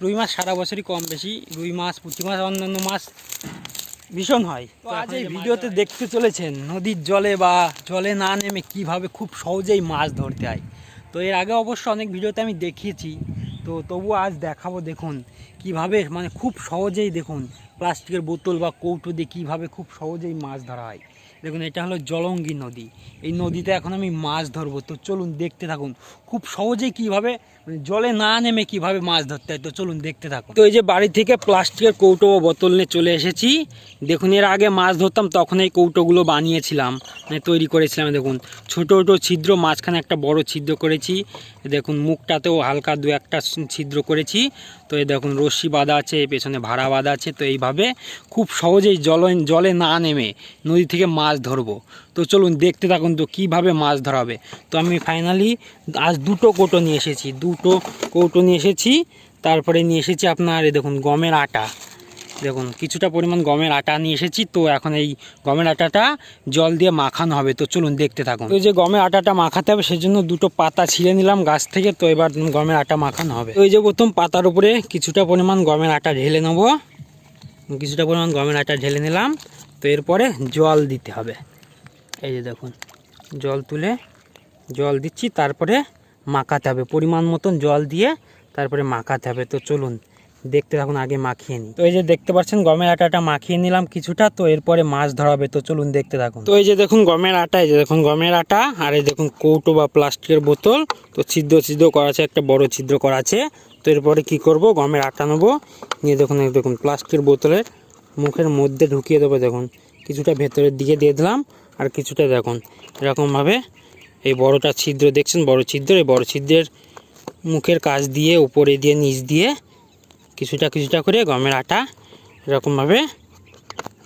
রুই মাছ সারা বছরই কম বেশি রুই মাছ পুঁটি মাছ অন্যান্য মাছ ভীষণ হয়। তো আজ এই ভিডিওতে দেখতে চলেছেন নদীর জলে বা জলে না নেমে কীভাবে খুব সহজেই মাছ ধরতে হয় তো এর আগে অবশ্য অনেক ভিডিওতে আমি দেখিয়েছি তো তবু আজ দেখাবো দেখুন কীভাবে মানে খুব সহজেই দেখুন প্লাস্টিকের বোতল বা কৌটো দিয়ে কীভাবে খুব সহজেই মাছ ধরা হয়। দেখুন, এটা হলো জলঙ্গি নদী। এই নদীতে এখন আমি মাছ ধরবো। তো চলুন দেখতে থাকুন। খুব সহজেই কীভাবে মানে জলে না নেমে কীভাবে মাছ ধরতে হয়, তো চলুন দেখতে থাকুন। তো এই যে বাড়ি থেকে প্লাস্টিকের কৌটো ও বোতল নিয়ে চলে এসেছি। দেখুন, এর আগে মাছ ধরতাম, তখন এই কৌটোগুলো বানিয়েছিলাম মানে তৈরি করেছিলাম, দেখুন। ছোট ছোট ছিদ্র, মাঝখানে একটা বড় ছিদ্র করেছি। দেখুন, মুখটাতেও হালকা দু একটা ছিদ্র করেছি। তো এই দেখুন, রশ্মি বাঁধা আছে পেছনে ভাড়া বাঁধা আছে, তো এইভাবে খুব সহজেই জল, জলে না নেমে নদী থেকে মাছ ধরবো। তো চলুন দেখতে থাকুন তো কীভাবে মাছ ধরাবে তো আমি ফাইনালি আজ দুটো কৌটো নিয়ে এসেছি, দুটো কৌটো নিয়ে এসেছি, তারপরে নিয়ে এসেছি আপনার এই দেখুন, গমের আটা। দেখুন, কিছুটা পরিমাণ গমের আটা নিয়ে এসেছি, তো এখন এই গমের আটাটা জল দিয়ে মাখানো হবে। তো চলুন দেখতে থাকুন। এই যে গমের আটাটা মাখাতে হবে, সেজন্য দুটো পাতা ছিঁড়ে নিলাম গাছ থেকে, তো এবার গমের আটা মাখানো হবে। ওই যে প্রথম পাতার উপরে কিছুটা পরিমাণ গমের আটা ঢেলে নেব। কিছুটা পরিমাণ গমের আটা ঢেলে নিলাম, তো এরপরে জল দিতে হবে। এই যে দেখুন, জল তুলে জল দিচ্ছি, তারপরে মাখাতে হবে। পরিমাণ মতন জল দিয়ে তারপরে মাখাতে হবে। তো চলুন দেখতে থাকুন, আগে মাখিয়ে নিই। তো এই যে দেখতে পাচ্ছেন, গমের আটাটা মাখিয়ে নিলাম কিছুটা, তো এরপরে মাছ ধরা হবে তো চলুন দেখতে থাকুন। তো এই যে দেখুন গমের আটা, এই যে দেখুন গমের আটা, আর এই দেখুন কৌটো বা প্লাস্টিকের বোতল, তো ছিদ্র ছিদ্র করা আছে, একটা বড় ছিদ্র করা আছে। তো এরপরে কি করব, গমের আটা নেব, নিয়ে দেখুন দেখুন প্লাস্টিকের বোতলের মুখের মধ্যে ঢুকিয়ে দেবো, দেখুন। কিছুটা ভেতরের দিকে দিয়ে দিলাম, আর কিছুটা দেখুন, এরকমভাবে এই বড়টা ছিদ্র, দেখছেন বড় ছিদ্র, এই বড় ছিদ্রের মুখের কাজ দিয়ে, উপরে দিয়ে, নিচ দিয়ে কিছুটা কিছুটা করে গমের আটা এরকমভাবে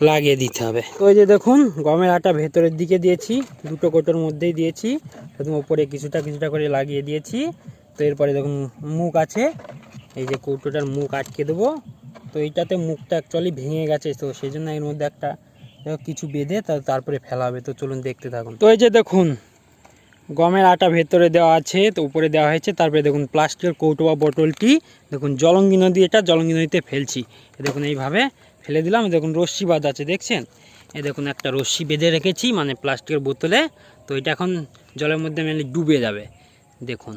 লাগিয়ে দিতে হবে। এই যে দেখুন গমের আটা ভেতরের দিকে দিয়েছি দুটো কোটোর মধ্যেই দিয়েছি একদম উপরে কিছুটা কিছুটা করে লাগিয়ে দিয়েছি। তো এরপরে দেখুন মুখ আছে এই যে কৌটোটার মুখ আটকে দেবো। তো এইটাতে মুখটা অ্যাকচুয়ালি ভেঙে গেছে তো সেই জন্য এর মধ্যে একটা কিছু বেঁধে তা- তারপরে ফেলা হবে। তো চলুন দেখতে থাকুন। তো এই যে দেখুন গমের আটা ভেতরে দেওয়া আছে, তো উপরে দেওয়া হয়েছে। তারপরে দেখুন প্লাস্টিকের কৌটো বা বোতলটি। দেখুন জলঙ্গি নদী, এটা জলঙ্গি নদীতে ফেলছি। দেখুন এইভাবে ফেলে দিলাম। দেখুন রশ্মি বাদ আছে, দেখছেন? এ দেখুন একটা রশ্মি বেঁধে রেখেছি মানে প্লাস্টিকের বোতলে। তো এটা এখন জলের মধ্যে মেনলি ডুবে যাবে। দেখুন,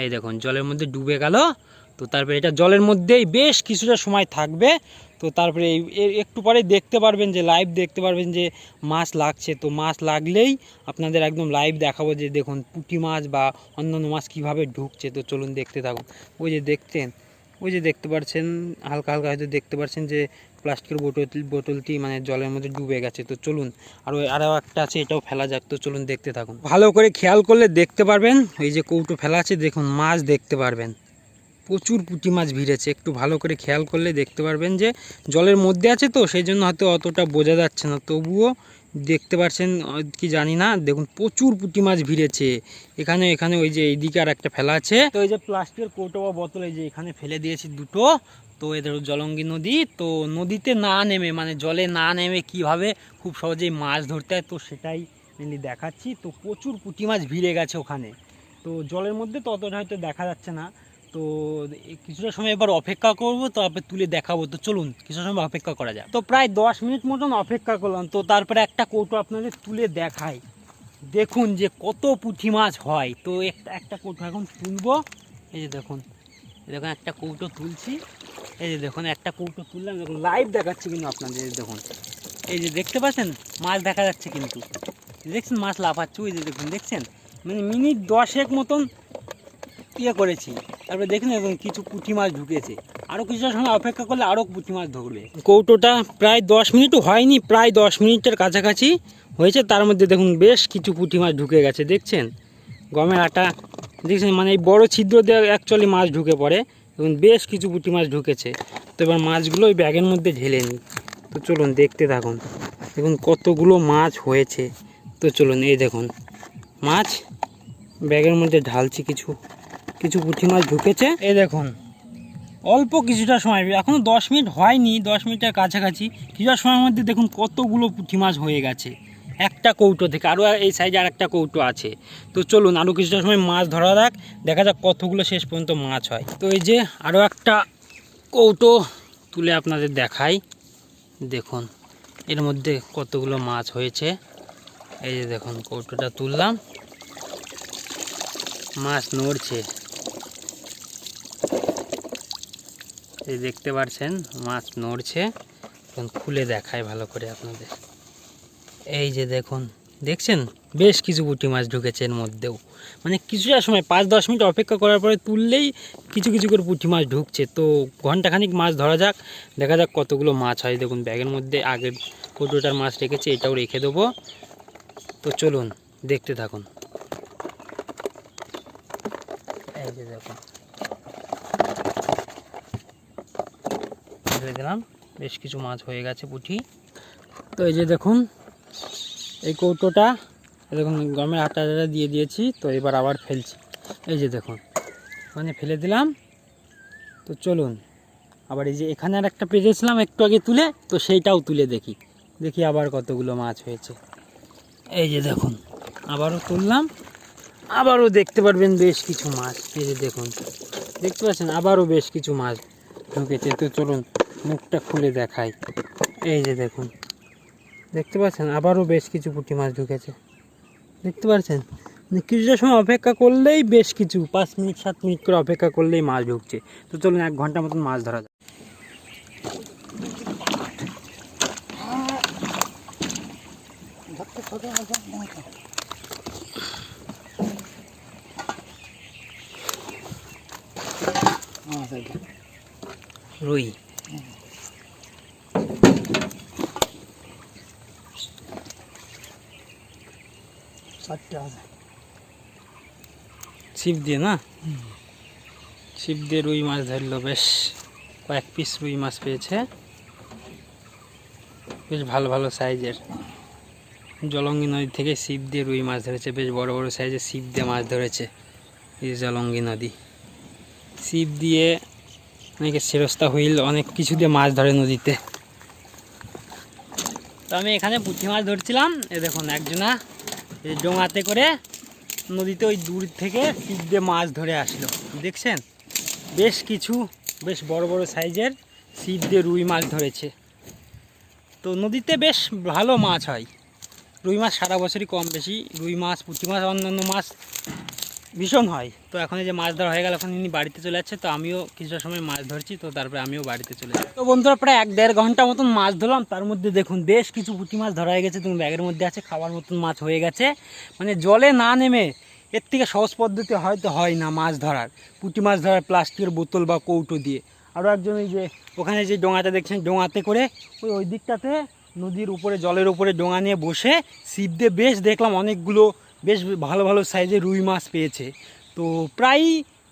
এই দেখুন জলের মধ্যে ডুবে গেল। তো তারপরে এটা জলের মধ্যেই বেশ কিছুটা সময় থাকবে। তো তারপরে একটু পরে দেখতে পারবেন যে লাইভ দেখতে পারবেন যে মাছ লাগছে। তো মাছ লাগলেই আপনাদের একদম লাইভ দেখাবো যে দেখুন পুঁটি মাছ বা অন্যান্য মাছ কীভাবে ঢুকছে। তো চলুন দেখতে থাকুন। ওই যে দেখতেন ওই যে দেখতে পাচ্ছেন হালকা হালকা হয়তো দেখতে পাচ্ছেন যে প্লাস্টিকের বোতল বোতলটি মানে জলের মধ্যে ডুবে গেছে। তো চলুন, আর ওই আরও একটা আছে, এটাও ফেলা যাক। তো চলুন দেখতে থাকুন। ভালো করে খেয়াল করলে দেখতে পারবেন, এই যে কৌটো ফেলা আছে, দেখুন মাছ দেখতে পারবেন। প্রচুর পুঁটি মাছ ভিড়েছে। একটু ভালো করে খেয়াল করলে দেখতে পারবেন যে, জলের মধ্যে আছে তো সেই জন্য হয়তো অতটা বোঝা যাচ্ছে না। তবুও দেখতে পাচ্ছেন কি জানি না, দেখুন প্রচুর পুঁটি মাছ ভিড়েছে। এখানে এখানে ওই যে এইদিকে আর একটা ফেলা আছে। তো এই যে প্লাস্টিকের কৌটো বা বোতল এই যে এখানে ফেলে দিয়েছি দুটো। তো এদের জলঙ্গি নদী। তো নদীতে না নেমে মানে জলে না নেমে কীভাবে খুব সহজেই মাছ ধরতে হয়, তো সেটাই মেনলি দেখাচ্ছি। তো প্রচুর পুঁটি মাছ ভিড়ে গেছে ওখানে। তো জলের মধ্যে তো অতটা হয়তো দেখা যাচ্ছে না। তো কিছুটা সময় এবার অপেক্ষা করব, তারপরে তুলে দেখাবো। তো চলুন কিছু সময় অপেক্ষা করা যায় তো প্রায় দশ মিনিট মতন অপেক্ষা করলাম। তো তারপরে একটা কৌটো আপনাদের তুলে দেখাই। দেখুন যে কত পুঁটি মাছ হয়। তো একটা একটা কৌটো এখন তুলবো। এই যে দেখুন দেখুন একটা কৌটো তুলছি। এই যে দেখুন, একটা কৌটো তুললাম। দেখুন লাইভ দেখাচ্ছি কিন্তু আপনাদের দেখুন। এই যে দেখতে পাচ্ছেন? মাছ দেখা যাচ্ছে কিন্তু। দেখছেন মাছ লাফাচ্ছে? ওই যে দেখুন, দেখছেন? মানে মিনিট দশেক মতন ইয়ে করেছি। তারপরে দেখুন এখন কিছু পুঁটি মাছ ঢুকেছে। আরও কিছুটা সময় অপেক্ষা করলে আরও পুঁটি মাছ ঢুকবে কৌটোটা প্রায় দশ মিনিটও হয়নি, প্রায় দশ মিনিটের কাছাকাছি হয়েছে। তার মধ্যে দেখুন বেশ কিছু পুঁটি মাছ ঢুকে গেছে, দেখছেন? গমের আটা, দেখছেন? মানে এই বড় ছিদ্র দিয়ে অ্যাকচুয়ালি মাছ ঢুকে পড়ে। এবং বেশ কিছু পুঁটি মাছ ঢুকেছে। তো এবার মাছগুলো ওই ব্যাগের মধ্যে ঢেলে নিই। তো চলুন, দেখতে থাকুন। দেখুন, কতগুলো মাছ হয়েছে। তো চলুন, এই দেখুন, মাছ ব্যাগের মধ্যে ঢালছি কিছু। কিছু পুঁটি মাছ ঢুকেছে। এই দেখুন, অল্প কিছুটা সময় এখনও দশ মিনিট হয়নি, দশ মিনিটের কাছাকাছি। কিছুটা সময়ের মধ্যে দেখুন কতগুলো পুঁটি মাছ হয়ে গেছে। একটা কৌটো থেকে আরও এই সাইজে আর একটা কৌটো আছে। তো চলুন আরও কিছুটা সময় মাছ ধরা যাক, দেখা যাক কতগুলো শেষ পর্যন্ত মাছ হয়। তো এই যে আরও একটা কৌটো তুলে আপনাদের দেখাই। দেখুন, এর মধ্যে কতগুলো মাছ হয়েছে। এই যে দেখুন, কৌটোটা তুললাম। মাছ নড়ছে। এই দেখতে পাচ্ছেন মাছ নড়ছে। এখন খুলে দেখায় ভালো করে আপনাদের। এই যে দেখুন, দেখছেন? বেশ কিছু পুঁটি মাছ ঢুকেছে এর মধ্যেও। মানে কিছুটা সময়, পাঁচ দশ মিনিট অপেক্ষা করার পরে তুললেই কিছু কিছু করে পুঁটি মাছ ঢুকছে। তো ঘন্টাখানিক মাছ ধরা যাক, দেখা যাক কতগুলো মাছ হয়। দেখুন, ব্যাগের মধ্যে আগের কৌটোটার মাছ রেখেছে, এটাও রেখে দেবো। তো চলুন, দেখতে থাকুন। এই যে দেখুন ছেড়ে দিলাম। বেশ কিছু মাছ হয়ে গেছে পুঁটি তো এই যে দেখুন, এই কৌটোটা দেখুন, গমের আটা আটা দিয়ে দিয়েছি, তো এবার আবার ফেলছি। এই যে দেখুন মানে ফেলে দিলাম। তো চলুন, আবার এই যে এখানে আর একটা পেরেছিলাম একটু আগে তুলে, তো সেইটাও তুলে দেখি। দেখি আবার কতগুলো মাছ হয়েছে। এই যে দেখুন, আবারও তুললাম। আবারও দেখতে পারবেন বেশ কিছু মাছ। এই যে দেখুন, দেখতে পাচ্ছেন, আবারও বেশ কিছু মাছ ঢুকেছে। তো চলুন মুখটা খুলে দেখাই। এই যে দেখুন। দেখতে পাচ্ছেন? আবারও বেশ কিছু পুঁটি মাছ ঢুকেছে। দেখতে পাচ্ছেন? মানে কিছুটা সময় অপেক্ষা করলেই বেশ কিছু, পাঁচ মিনিট, সাত মিনিট করে অপেক্ষা করলেই মাছ ঢুকছে। তো চলুন এক ঘণ্টা মতন মাছ ধরা যায় রুই। ছিপ দিয়ে না? ছিপ দিয়ে রুই মাছ ধরলো বেশ। কয়েক পিস রুই মাছ পেয়েছে। বেশ ভালো ভালো সাইজের জলঙ্গি নদী থেকে ছিপ দিয়ে রুই মাছ ধরেছে। বেশ বড় বড় সাইজের ছিপ দিয়ে মাছ ধরেছে এই জলঙ্গি নদী। ছিপ দিয়ে অনেকে সেরস্তা হুইল অনেক কিছু দিয়ে মাছ ধরে নদীতে। তো আমি এখানে পুঁটি মাছ ধরছিলাম। এ দেখুন একজনা এই ডোঙাতে করে নদীতে ওই দূর থেকে ছিপ দিয়ে মাছ ধরে আসলো। দেখছেন? বেশ কিছু, বেশ বড় বড় সাইজের ছিপ দিয়ে রুই মাছ ধরেছে। তো নদীতে বেশ ভালো মাছ হয়। রুই মাছ সারা বছরই কম বেশি। রুই মাছ, পুঁটি মাছ, অন্যান্য মাছ ভীষণ হয়। তো এখন এই যে মাছ ধরা হয়ে গেল এখন ইনি বাড়িতে চলে যাচ্ছে তো আমিও কিছুটা সময় মাছ ধরছি তো তারপরে আমিও বাড়িতে চলে যাই তো বন্ধুরা প্রায় এক দেড় ঘণ্টা মতন মাছ ধরলাম তার মধ্যে দেখুন বেশ কিছু পুঁটি মাছ ধরা হয়ে গেছে তুমি ব্যাগের মধ্যে আছে খাবার মতন মাছ হয়ে গেছে। মানে জলে না নেমে এর থেকে সহজ পদ্ধতি হয়তো হয় না মাছ ধরার। পুঁটি মাছ ধরার প্লাস্টিকের বোতল বা কৌটো দিয়ে। আরও একজন এই যে ওখানে যে ডোঙাটা দেখছেন ডোঙাতে করে ওই ওই দিকটাতে নদীর উপরে জলের উপরে ডোঙা নিয়ে বসে ছিপ দিয়ে বেশ দেখলাম অনেকগুলো বেশ ভালো ভালো সাইজের রুই মাছ পেয়েছে। তো প্রায়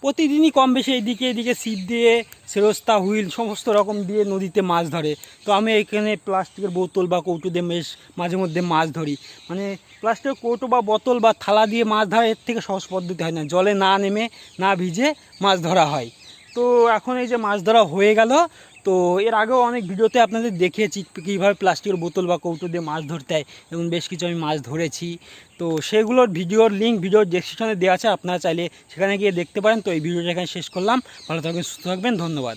প্রতিদিনই কম বেশি এইদিকে এদিকে ছিপ দিয়ে সেরস্তা হুইল সমস্ত রকম দিয়ে নদীতে মাছ ধরে। তো আমি এখানে প্লাস্টিকের বোতল বা কৌটো দিয়ে বেশ মাঝে মধ্যে মাছ ধরি। মানে প্লাস্টিকের কৌটো বা বোতল বা থালা দিয়ে মাছ ধরা এর থেকে সহজ পদ্ধতি হয় না। জলে না নেমে, না ভিজে মাছ ধরা হয়। তো এখন এই যে মাছ ধরা হয়ে গেল তো এর আগেও অনেক ভিডিওতে আপনাদের দেখিয়েছি কীভাবে প্লাস্টিকের বোতল বা কৌটো দিয়ে মাছ ধরতে হয়, এবং বেশ কিছু আমি মাছ ধরেছি। তো সেগুলোর ভিডিওর লিঙ্ক ভিডিওর ডেসক্রিপশনে দেওয়া আছে, আপনারা চাইলে সেখানে গিয়ে দেখতে পারেন। তো এই ভিডিওটা এখানে শেষ করলাম। ভালো থাকবেন, সুস্থ থাকবেন, ধন্যবাদ।